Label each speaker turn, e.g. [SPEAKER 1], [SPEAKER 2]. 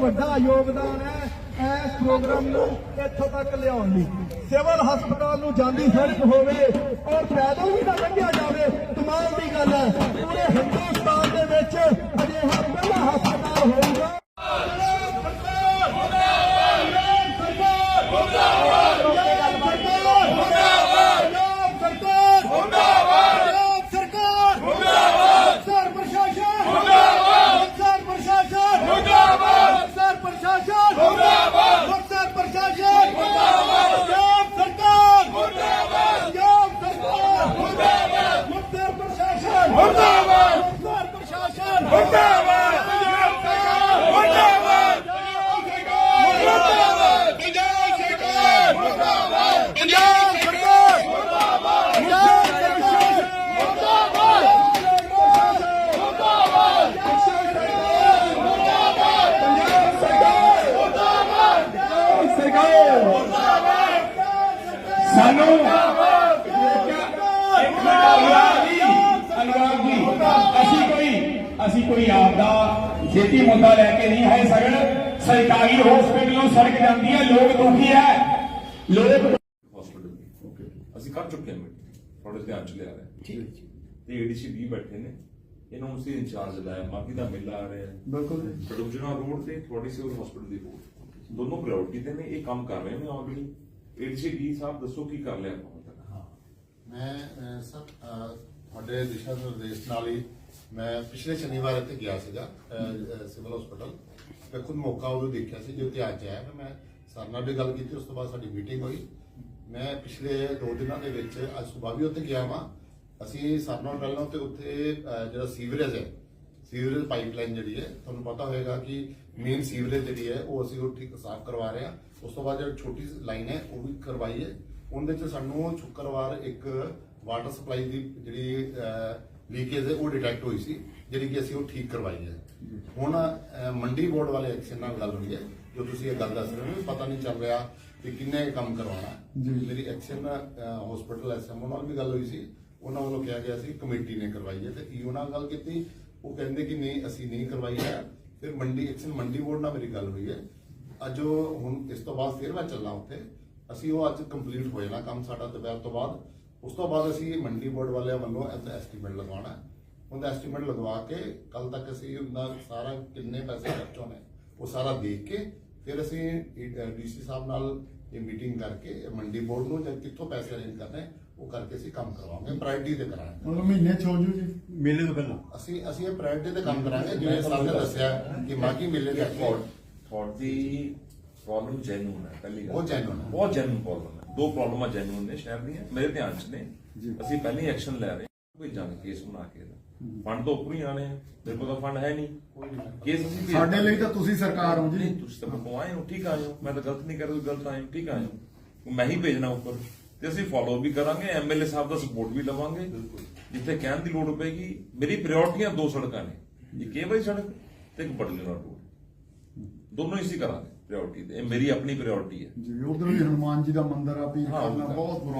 [SPEAKER 1] ਵੱਡਾ ਯੋਗਦਾਨ ਹੈ ਇਸ ਪ੍ਰੋਗਰਾਮ ਨੂੰ ਇੱਥੋਂ ਤੱਕ ਲਿਆਉਣ ਲਈ। ਸਿਵਲ ਹਸਪਤਾਲ ਨੂੰ ਜਾਂਦੀ ਸੜਕ ਹੋਵੇ ਔਰ ਪੈਦਲ ਵੀ ਨਾ ਲੰਘਿਆ ਜਾਵੇ ਕਮਾਲ ਦੀ ਗੱਲ ਹੈ ਪੂਰੇ ਹਿੰਦੁਸਤਾਨ ਦੇ ਵਿੱਚ ਅਜਿਹਾ ਪਹਿਲਾ ਹਸਪਤਾਲ ਹੋਊਗਾ
[SPEAKER 2] ਸਾਨੂੰ ਅਨੁਰਾਗ ਜੀ ਅਨੁਰਾਗ ਜੀ ਅਸੀਂ ਕੋਈ ਅਸੀਂ ਕੋਈ ਆਪਦਾ ਜੇਤੀ ਮੁੱਦਾ ਲੈ ਕੇ ਨਹੀਂ ਆਏ ਸਗਣ ਸਰਕਾਰੀ ਹਸਪੀਟਲੋਂ ਸੜਕ ਜਾਂਦੀ ਹੈ ਲੋਕ ਦੁਖੀ ਹੈ। ਲੋਕ
[SPEAKER 3] ਹਸਪੀਟਲ ਓਕੇ ਅਸੀਂ ਕਰ ਚੁੱਕੇ ਹਾਂ ਮੀਟਿੰਗ ਤੁਹਾਡੇ ਧਿਆਨ ਚ ਲਿਆ ਰਿਹਾ। ਠੀਕ ਹੈ ਤੇ ਏਡੀਸੀ ਵੀ ਬੈਠੇ ਨੇ ਇਹਨਾਂ ਨੂੰ ਅਸੀਂ ਇੰਚਾਰਜ ਲਾਇਆ ਮਾਫੀ ਦਾ ਮੇਲਾ ਆ ਰਿਹਾ। ਹੈ
[SPEAKER 1] ਬਿਲਕੁਲ।
[SPEAKER 3] ਪ੍ਰੋਡਕਸ਼ਨਾ ਰੋਡ ਤੇ ਤੁਹਾਡੀ ਸਿਵਲ ਹਸਪੀਟਲ ਦੀ ਰੋਡ ਦੋਨੋਂ ਪ੍ਰਾਇੋਰਟੀ ਤੇ ਨੇ ਇਹ ਕੰਮ ਕਰ ਰਹੇ ਨੇ ਆਲਰੇਡੀ। ਏਡੀਸੀ ਵੀ ਸਾਹਿਬ ਦੱਸੋ ਕੀ ਕਰ ਲਿਆ ਆਪਾਂ
[SPEAKER 4] ਮੈਂ ਸਰ ਤੁਹਾਡੇ ਦਿਸ਼ਾ ਨਿਰਦੇਸ਼ ਨਾਲ ਹੀ ਮੈਂ ਪਿਛਲੇ ਸ਼ਨੀਵਾਰ ਇੱਥੇ ਗਿਆ ਸੀਗਾ ਸਿਵਲ ਹਸਪੀਟਲ ਮੈਂ ਖੁਦ ਮੌਕਾ ਉਹ ਦੇਖਿਆ ਸੀ ਜੋ ਤੇ ਅੱਜ ਆਇਆ। ਮੈਂ ਸਰ ਨਾਲ ਵੀ ਗੱਲ ਕੀਤੀ, ਉਸ ਤੋਂ ਬਾਅਦ ਸਾਡੀ ਮੀਟਿੰਗ ਹੋਈ। ਮੈਂ ਪਿਛਲੇ ਦੋ ਦਿਨਾਂ ਦੇ ਵਿੱਚ ਅੱਜ ਸਵੇਰ ਵੀ ਉੱਥੇ ਗਿਆ ਵਾਂ। ਅਸੀਂ ਸਰ ਨਾਲ ਪਹਿਲਾਂ ਤੇ ਉੱਥੇ ਜਿਹੜਾ ਸੀਵਰੇਜ ਹੈ, ਸੀਵਰੇਜ ਪਾਈਪਲਾਈਨ ਜਿਹੜੀ ਹੈ, ਤੁਹਾਨੂੰ ਪਤਾ ਹੋਵੇਗਾ ਕਿ ਮੇਨ ਸੀਵਰੇਜ ਜਿਹੜੀ ਹੈ, ਉਹ ਅਸੀਂ ਉਹ ਠੀਕ ਸਾਫ਼ ਕਰਵਾ ਰਹੇ ਹਾਂ। ਉਸ ਤੋਂ ਬਾਅਦ ਜਿਹੜੀ ਛੋਟੀ ਲਾਈਨ ਹੈ, ਉਹ ਵੀ ਕਰਵਾਈ ਹੈ। ਉਹਦੇ ਚ ਸਾਨੂੰ ਸ਼ੁੱਕਰਵਾਰ ਇੱਕ ਵਾਟਰ ਸਪਲਾਈ ਦੀ ਜਿਹੜੀ ਲੀਕੇਜ ਉਹ ਡਿਟੈਕਟ ਹੋਈ ਸੀ ਜਿਹੜੀ ਕਿ ਅਸੀਂ ਉਹ ਠੀਕ ਕਰਵਾਈ ਹੈ। ਹੁਣ ਮੰਡੀ ਬੋਰਡ ਵਾਲੇ ਐਕਸ਼ਨ ਨਾਲ ਗੱਲ ਹੋਈ ਹੈ ਜੋ ਤੁਸੀਂ ਇਹ ਗੱਲ ਦੱਸ ਰਹੇ ਹੋ ਪਤਾ ਨਹੀਂ ਚੱਲ ਰਿਹਾ ਕਿ ਕਿੰਨੇ ਕੰਮ ਕਰਵਾਉਣਾ। ਮੇਰੀ ਐਕਸ਼ਨ ਹਸਪੀਟਲ ਐਸਐਮਓ ਨਾਲ ਵੀ ਗੱਲ ਹੋਈ ਸੀ ਉਹਨਾਂ ਵੱਲੋਂ ਕਿਹਾ ਗਿਆ ਸੀ ਕਮੇਟੀ ਨੇ ਕਰਵਾਈ ਹੈ ਤੇ ਈਓ ਨਾਲ ਗੱਲ ਕੀਤੀ ਉਹ ਕਹਿੰਦੇ ਕਿ ਨਹੀਂ ਅਸੀਂ ਨਹੀਂ ਕਰਵਾਈ ਹੈ। ਫਿਰ ਮੰਡੀ ਐਕਸ਼ਨ ਮੰਡੀ ਬੋਰਡ ਨਾਲ ਮੇਰੀ ਗੱਲ ਹੋਈ ਹੈ। ਅੱਜ ਹੁਣ ਇਸ ਤੋਂ ਬਾਅਦ ਫਿਰ ਮੈਂ ਚੱਲਾਂ ਉੱਥੇ। ਅਸੀਂ ਉਹ ਅੱਜ ਕੰਪਲੀਟ ਹੋ ਜਾਣਾ ਕੰਮ ਸਾਡਾ ਦੁਪਹਿਰ ਤੋਂ ਬਾਅਦ। ਉਸ ਤੋਂ ਬਾਅਦ ਅਸੀਂ ਮੰਡੀ ਬੋਰਡ ਵਾਲਿਆਂ ਵੱਲੋਂ ਇਹਦਾ ਐਸਟੀਮੇਟ ਲਗਵਾਉਣਾ ਹੈ। ਉਹਦਾ ਐਸਟੀਮੇਟ ਲਗਵਾ ਕੇ ਕੱਲ ਤੱਕ ਅਸੀਂ ਉਹਦਾ ਸਾਰਾ ਕਿੰਨੇ ਪੈਸੇ ਖਰਚ ਹੋਣੇ ਉਹ ਸਾਰਾ ਦੇਖ ਕੇ ਫਿਰ ਅਸੀਂ ਡੀਸੀ ਸਾਹਿਬ ਨਾਲ ਇਹ ਮੀਟਿੰਗ ਕਰਕੇ ਮੰਡੀ ਬੋਰਡ ਨੂੰ ਜਾਂ ਕਿੱਥੋਂ ਪੈਸੇ ਅਰੇਂਜ ਕਰਨੇ ਉਹ ਕਰਕੇ ਅਸੀਂ ਕੰਮ ਕਰਵਾਵਾਂਗੇ ਪ੍ਰਾਇੋਰਟੀ ਤੇ ਕਰਾਂਗੇ।
[SPEAKER 1] ਹੁਣ ਮਹੀਨੇ ਚ ਹੋ ਜੂ ਜੀ?
[SPEAKER 5] ਮੇਲੇ ਤੋਂ ਪਹਿਲਾਂ।
[SPEAKER 4] ਅਸੀਂ ਅਸੀਂ ਇਹ ਪ੍ਰਾਇੋਰਟੀ ਤੇ ਕੰਮ ਕਰਾਂਗੇ ਜਿਵੇਂ ਸਰ ਨੇ ਦੱਸਿਆ ਕਿ ਮਾਗੀ ਮੇਲੇ ਦੇ ਅੱਗੇ।
[SPEAKER 3] ਤੁਹਾਡੀ ਪ੍ਰੋਬਲਮ ਜੈਨੂਨ ਹੈ ਪਹਿਲੀ ਗੱਲ।
[SPEAKER 4] ਬਹੁਤ genuine ਹੈ।
[SPEAKER 3] ਬਹੁਤ ਜੈਨੂਨ ਪ੍ਰੋਬਲਮ ਹੈ। ਦੋ ਪ੍ਰੋਬਲਮਾਂ ਜੈਨੂਨ ਨੇ ਸ਼ਹਿਰ ਦੀਆਂ ਮੇਰੇ ਧਿਆਨ 'ਚ ਨੇ ਅਸੀਂ ਪਹਿਲਾਂ ਹੀ ਐਕਸ਼ਨ ਲੈ ਰਹੇ ਹਾਂ ਕੋਈ ਜੰਗ ਕੇਸ ਬਣਾ ਕੇ ਇਹਦਾ। ਫੰਡ ਤੋਂ ਉੱਪਰ ਹੀ ਆਣੇ ਆ ਮੇਰੇ ਕੋਲ ਤਾਂ ਫੰਡ ਹੈ ਨਹੀਂ। ਕੇਸ ਅਸੀਂ ਭੇਜ
[SPEAKER 1] ਸਾਡੇ ਲਈ ਤਾਂ ਤੁਸੀਂ ਸਰਕਾਰ ਹੋ ਜੀ।
[SPEAKER 3] ਨਹੀਂ ਤੁਸੀਂ ਤਾਂ ਮੈਨੂੰ ਆਏ ਹੋ ਠੀਕ ਆਏ ਹੋ ਮੈਂ ਤਾਂ ਗਲਤ ਨਹੀਂ ਕਰ ਰਿਹਾ ਗਲਤ ਆਏ ਹੋ ਠੀਕ ਆਏ ਹੋ ਮੈਂ ਹੀ ਭੇਜਣਾ ਉੱਪਰ। ਤੇ ਅਸੀਂ ਫੋਲੋ ਵੀ ਕਰਾਂਗੇ ਐਮਐਲਏ ਸਾਹਿਬ ਦਾ ਸਪੋਰਟ ਵੀ ਲਵਾਂਗੇ। ਜਿੱਥੇ ਕਹਿਣ ਦੀ ਲੋੜ ਪਏਗੀ ਮੇਰੀ ਪ੍ਰਾਇੋਰਟੀਆਂ ਦੋ ਸੜਕਾਂ ਨੇ। ਇੱਕ ਇਹ ਵਾਲੀ ਸੜਕ ਤੇ ਇੱਕ ਬਟਲਰ ਰੋਡ ਦੋਨੋਂ ਹੀ ਅਸੀਂ ਕਰਾਂਗੇ ਪ੍ਰਾਇੋਰਟੀ ਤੇ। ਇਹ ਮੇਰੀ ਆਪਣੀ ਪ੍ਰਾਇੋਰਟੀ ਹੈ।
[SPEAKER 1] ਜੀ ਉਧਰ ਵੀ ਹਨੂਮਾਨ ਜੀ ਦਾ ਮੰਦਿਰ ਆ ਵੀ ਕਰਨਾ ਬਹੁਤ ਬੁਰਾ